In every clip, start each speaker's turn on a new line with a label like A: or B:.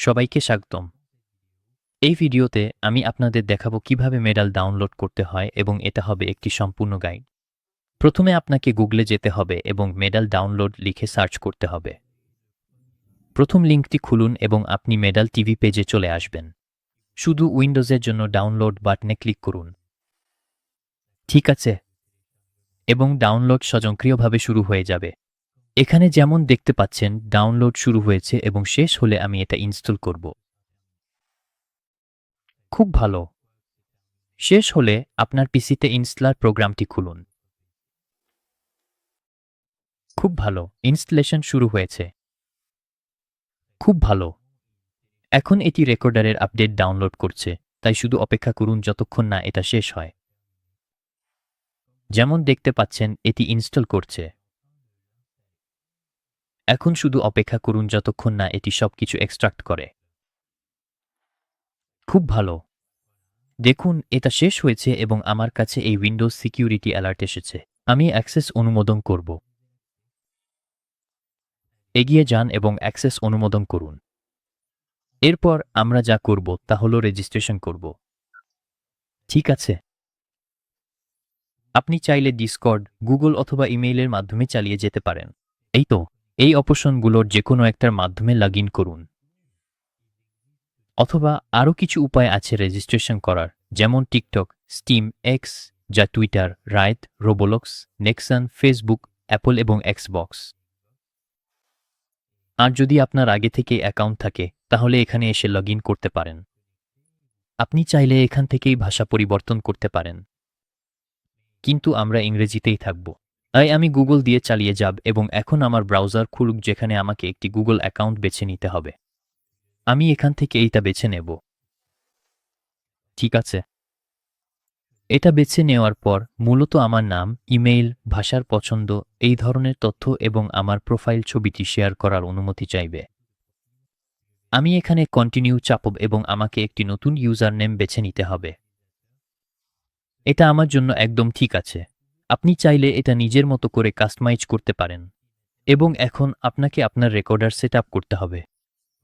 A: সবাইকে স্বাগতম। এই ভিডিওতে আমি আপনাদের দেখাবো কীভাবে মেডাল ডাউনলোড করতে হয় এবং এটা হবে একটি সম্পূর্ণ গাইড। প্রথমে আপনাকে গুগলে যেতে হবে এবং মেডাল ডাউনলোড লিখে সার্চ করতে হবে। প্রথম লিঙ্কটি খুলুন এবং আপনি মেডাল টিভি পেজে চলে আসবেন। শুধু উইন্ডোজের জন্য ডাউনলোড বাটনে ক্লিক করুন। ঠিক আছে। এবং ডাউনলোড স্বয়ংক্রিয়ভাবে শুরু হয়ে যাবে। এখানে যেমন দেখতে পাচ্ছেন ডাউনলোড শুরু হয়েছে এবং শেষ হলে আমি এটা ইনস্টল করব। খুব ভালো। শেষ হলে আপনার পিসিতে ইনস্টলার প্রোগ্রামটি খুলুন। খুব ভালো ইনস্টলেশন শুরু হয়েছে। খুব ভালো। এখন এটি রেকর্ডারের আপডেট ডাউনলোড করছে, তাই শুধু অপেক্ষা করুন যতক্ষণ না এটা শেষ হয়। যেমন দেখতে পাচ্ছেন, এটি ইনস্টল করছে। এখন শুধু অপেক্ষা করুন যতক্ষণ না এটি সবকিছু এক্সট্রাক্ট করে। খুব ভালো। দেখুন, এটা শেষ হয়েছে এবং আমার কাছে এই উইন্ডোজ সিকিউরিটি অ্যালার্ট এসেছে। আমি অ্যাক্সেস অনুমোদন করব। এগিয়ে যান এবং অ্যাক্সেস অনুমোদন করুন। এরপর আমরা যা করব তা হল রেজিস্ট্রেশন করব। ঠিক আছে। আপনি চাইলে ডিসকর্ড গুগল অথবা ইমেইলের মাধ্যমে চালিয়ে যেতে পারেন। এই তো। এই অপশনগুলোর যে কোনো একটার মাধ্যমে লগ করুন। অথবা আরও কিছু উপায় আছে রেজিস্ট্রেশন করার, যেমন টিকটক স্টিম এক্স যা Twitter right Roblox Nexon Facebook Apple এবং এক্সবক্স আর যদি আপনার আগে থেকে অ্যাকাউন্ট থাকে, তাহলে এখানে এসে লগ করতে পারেন। আপনি চাইলে এখান থেকেই ভাষা পরিবর্তন করতে পারেন। কিন্তু আমরা ইংরেজিতেই থাকব। তাই আমি গুগল দিয়ে চালিয়ে যাব এবং এখন আমার ব্রাউজার খুলুক যেখানে আমাকে একটি গুগল অ্যাকাউন্ট বেছে নিতে হবে। আমি এখান থেকে এইটা বেছে নেব। ঠিক আছে। এটা বেছে নেওয়ার পর মূলত আমার নাম, ইমেইল, ভাষার পছন্দ, এই ধরনের তথ্য এবং আমার প্রোফাইল ছবিটি শেয়ার করার অনুমতি চাইবে। আমি এখানে কন্টিনিউ চাপব এবং আমাকে একটি নতুন ইউজার নেম বেছে নিতে হবে। এটা আমার জন্য একদম ঠিক আছে। আপনি চাইলে এটা নিজের মতো করে কাস্টমাইজ করতে পারেন এবং এখন আপনাকে আপনার রেকর্ডার সেট করতে হবে।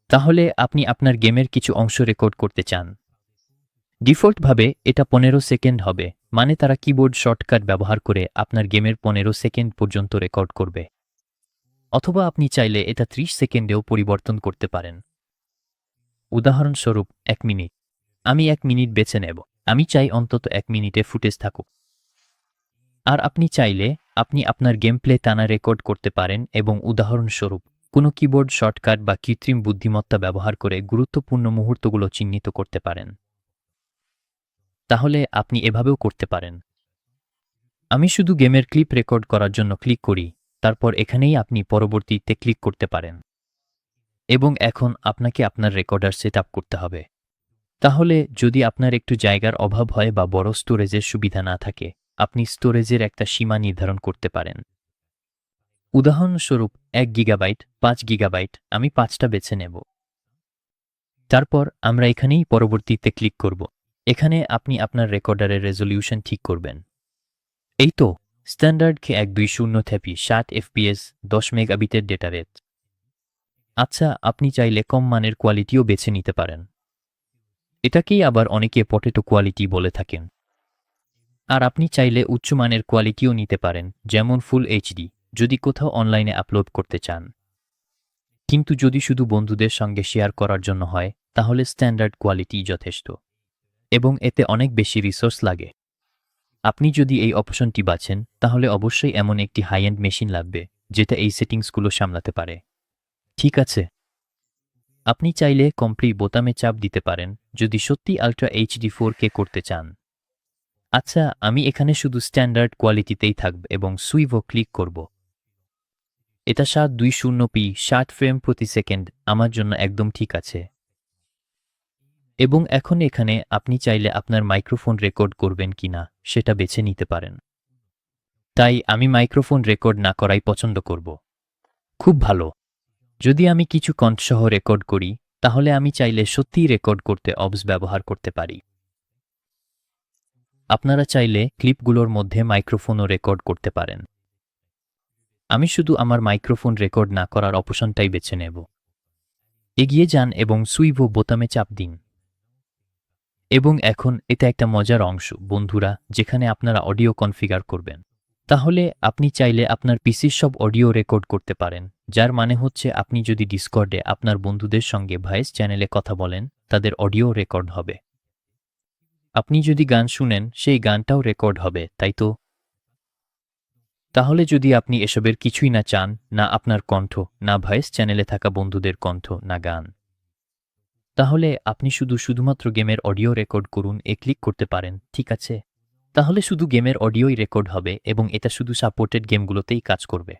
A: তাহলে আপনি আপনার গেমের কিছু অংশ রেকর্ড করতে চান। ডিফল্টভাবে এটা পনেরো সেকেন্ড হবে মানে তারা কিবোর্ড শর্টকাট ব্যবহার করে আপনার গেমের পনেরো সেকেন্ড পর্যন্ত রেকর্ড করবে। অথবা আপনি চাইলে এটা ত্রিশ সেকেন্ডেও পরিবর্তন করতে পারেন। উদাহরণস্বরূপ, এক মিনিট। আমি এক মিনিট বেছে নেব। আমি চাই অন্তত এক মিনিটে ফুটেজ থাকুক। আর আপনি চাইলে আপনি আপনার গেম প্লে টানা রেকর্ড করতে পারেন এবং উদাহরণস্বরূপ, কোনো কিবোর্ড শর্টকাট বা কৃত্রিম বুদ্ধিমত্তা ব্যবহার করে গুরুত্বপূর্ণ মুহূর্তগুলো চিহ্নিত করতে পারেন। তাহলে আপনি এভাবেও করতে পারেন। আমি শুধু গেমের ক্লিপ রেকর্ড করার জন্য ক্লিক করি, তারপর এখানেই আপনি পরবর্তীতে ক্লিক করতে পারেন। এবং এখন আপনাকে আপনার রেকর্ডার সেট করতে হবে। তাহলে যদি আপনার একটু জায়গার অভাব হয় বা বড় স্টোরেজের সুবিধা না থাকে আপনি স্টোরেজের একটা সীমা নির্ধারণ করতে পারেন। উদাহরণস্বরূপ, এক গিগাবাইট, পাঁচ গিগাবাইট, আমি পাঁচটা বেছে নেব। তারপর আমরা এখানেই পরবর্তীতে ক্লিক করব। এখানে আপনি আপনার রেকর্ডারের রেজলিউশন ঠিক করবেন। এই তো, স্ট্যান্ডার্ড কে এক দুই শূন্য থেপি ষাট এফপিএস, দশ মেগাবিটের ডেটা রেট। আচ্ছা আপনি চাইলে কম মানের কোয়ালিটিও বেছে নিতে পারেন। এটাকেই আবার অনেকে পটেটো কোয়ালিটি বলে থাকেন। আর আপনি চাইলে উচ্চমানের কোয়ালিটিও নিতে পারেন, যেমন ফুল এইচডি, যদি কোথাও অনলাইনে আপলোড করতে চান। কিন্তু যদি শুধু বন্ধুদের সঙ্গে শেয়ার করার জন্য হয়, তাহলে স্ট্যান্ডার্ড কোয়ালিটি যথেষ্ট। এবং এতে অনেক বেশি রিসোর্স লাগে। আপনি যদি এই অপশনটি বাছেন, তাহলে অবশ্যই এমন একটি হাই এন্ড মেশিন লাগবে, যেটা এই সেটিংসগুলো সামলাতে পারে। ঠিক আছে। আপনি চাইলে কমপ্লি বোতামে চাপ দিতে পারেন, যদি সত্যি আলট্রা এইচডি ফোর কে করতে চান। আচ্ছা আমি এখানে শুধু স্ট্যান্ডার্ড কোয়ালিটিতেই থাকব এবং সুইভো ক্লিক করব। এটা সাত দুই শূন্য পি ষাট ফ্রেম প্রতি সেকেন্ড আমার জন্য একদম ঠিক আছে। এবং এখন এখানে আপনি চাইলে আপনার মাইক্রোফোন রেকর্ড করবেন কিনা সেটা বেছে নিতে পারেন। তাই আমি মাইক্রোফোন রেকর্ড না করাই পছন্দ করব। খুব ভালো। যদি আমি কিছু কণ্ঠসহ রেকর্ড করি, তাহলে আমি চাইলে সত্যিই রেকর্ড করতে অবস ব্যবহার করতে পারি। আপনারা চাইলে ক্লিপগুলোর মধ্যে মাইক্রোফোনও রেকর্ড করতে পারেন। আমি শুধু আমার মাইক্রোফোন রেকর্ড না করার অপশনটাই বেছে নেব। এগিয়ে যান এবং সুইভো বোতামে চাপ দিন। এবং এখন এটা একটা মজার অংশ, বন্ধুরা, যেখানে আপনারা অডিও কনফিগার করবেন। তাহলে আপনি চাইলে আপনার পিসির সব অডিও রেকর্ড করতে পারেন, যার মানে হচ্ছে আপনি যদি ডিসকর্ডে আপনার বন্ধুদের সঙ্গে ভয়েস চ্যানেলে কথা বলেন, তাদের অডিও রেকর্ড হবে। আপনি যদি গান শুনেন, সেই গানটাও রেকর্ড হবে, তাই তো? তাহলে যদি আপনি এসবের কিছুই না চান, না আপনার কণ্ঠ, না ভয়েস চ্যানেলে থাকা বন্ধুদের কণ্ঠ, না গান, তাহলে আপনি শুধু শুধুমাত্র গেমের অডিও রেকর্ড করুন, এ ক্লিক করতে পারেন, ঠিক আছে? তাহলে শুধু গেমের অডিওই রেকর্ড হবে এবং এটা শুধু সাপোর্টেড গেমগুলোতেই কাজ করবে।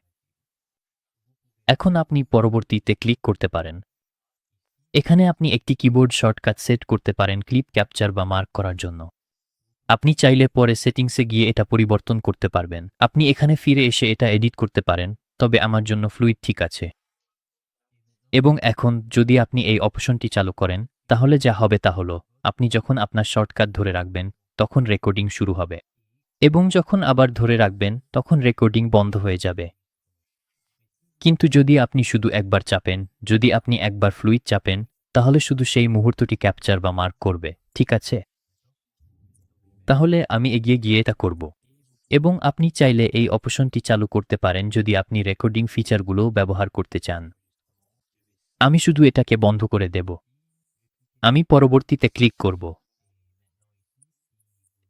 A: এখন আপনি পরবর্তীতে ক্লিক করতে পারেন। এখানে আপনি একটি কিবোর্ড শর্টকাট সেট করতে পারেন ক্লিপ ক্যাপচার বা মার্ক করার জন্য। আপনি চাইলে পরে সেটিংসে গিয়ে এটা পরিবর্তন করতে পারবেন। আপনি এখানে ফিরে এসে এটা এডিট করতে পারেন, তবে আমার জন্য ফ্লুইড ঠিক আছে। এবং এখন যদি আপনি এই অপশনটি চালু করেন, তাহলে যা হবে তা হলো, আপনি যখন আপনার শর্টকাট ধরে রাখবেন, তখন রেকর্ডিং শুরু হবে। এবং যখন আবার ধরে রাখবেন, তখন রেকর্ডিং বন্ধ হয়ে যাবে। কিন্তু যদি আপনি শুধু একবার চাপেন, যদি আপনি একবার ফ্লুইড চাপেন, তাহলে শুধু সেই মুহূর্তটি ক্যাপচার বা মার্ক করবে, ঠিক আছে? তাহলে আমি এগিয়ে গিয়ে এটা করব। এবং আপনি চাইলে এই অপশনটি চালু করতে পারেন যদি আপনি রেকর্ডিং ফিচারগুলো ব্যবহার করতে চান। আমি শুধু এটাকে বন্ধ করে দেব। আমি পরবর্তীতে ক্লিক করব।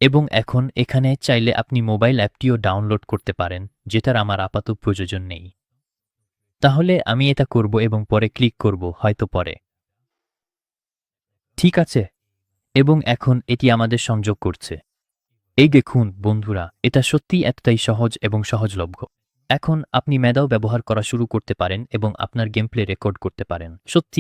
A: এবং এখন এখানে চাইলে আপনি মোবাইল অ্যাপটিও ডাউনলোড করতে পারেন, যেটার আমার আপাতত প্রয়োজন নেই। তাহলে আমি এটা করব এবং পরে ক্লিক করব, হয়তো পরে। ঠিক আছে। এবং এখন এটি আমাদের সংযোগ করছে। এই দেখুন, বন্ধুরা, এটা সত্যিই এতটাই সহজ এবং সহজলভ্য। এখন আপনি মেদাও ব্যবহার করা শুরু করতে পারেন এবং আপনার গেমপ্লে রেকর্ড করতে পারেন। সত্যি